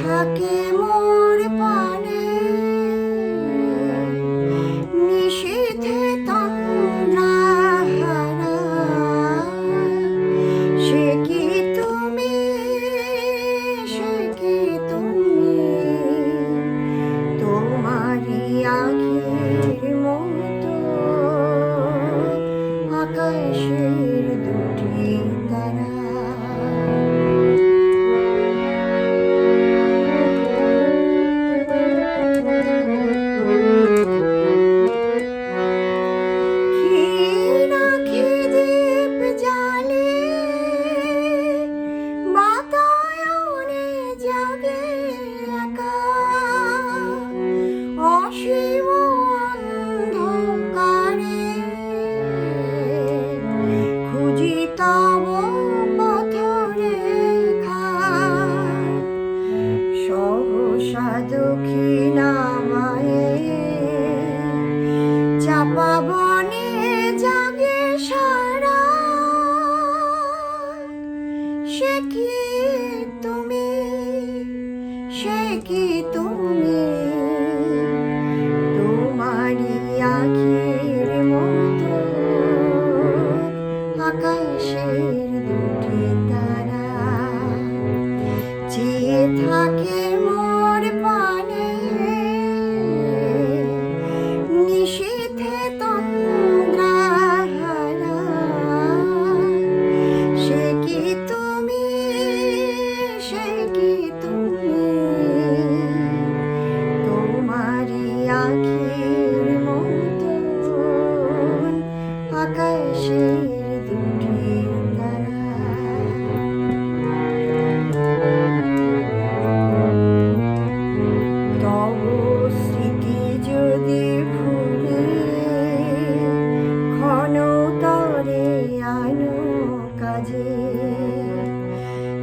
থাকে মন। chiquito.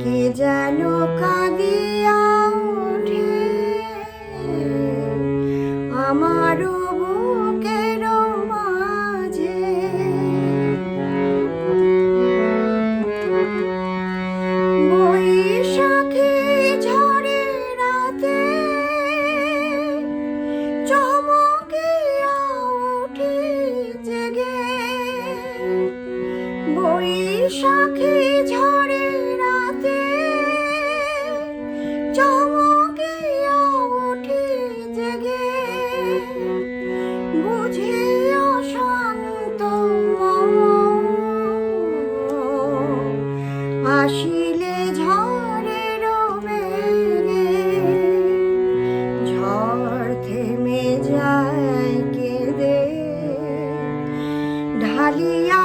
কে যেন কাঁদে বৈশাখী ঝড়ে রাতে চমকে উঠি জেগে। বুঝে অশান্ত মন আসিলে ঝড়ের বেগে ঝড় থেমে যায় কেঁদে, ঢালিয়া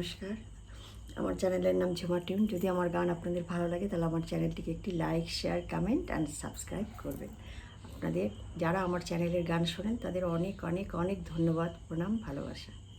নমস্কার। আমার চ্যানেলের নাম ঝুমা টিউন। যদি আমার গান আপনাদের ভালো লাগে, তাহলে আমার চ্যানেলটিকে একটি like, share, comment and subscribe করবেন। আপনাদের, যারা আমার চ্যানেলের গান শোনেন, তাদের অনেক অনেক অনেক ধন্যবাদ, প্রণাম, ভালোবাসা।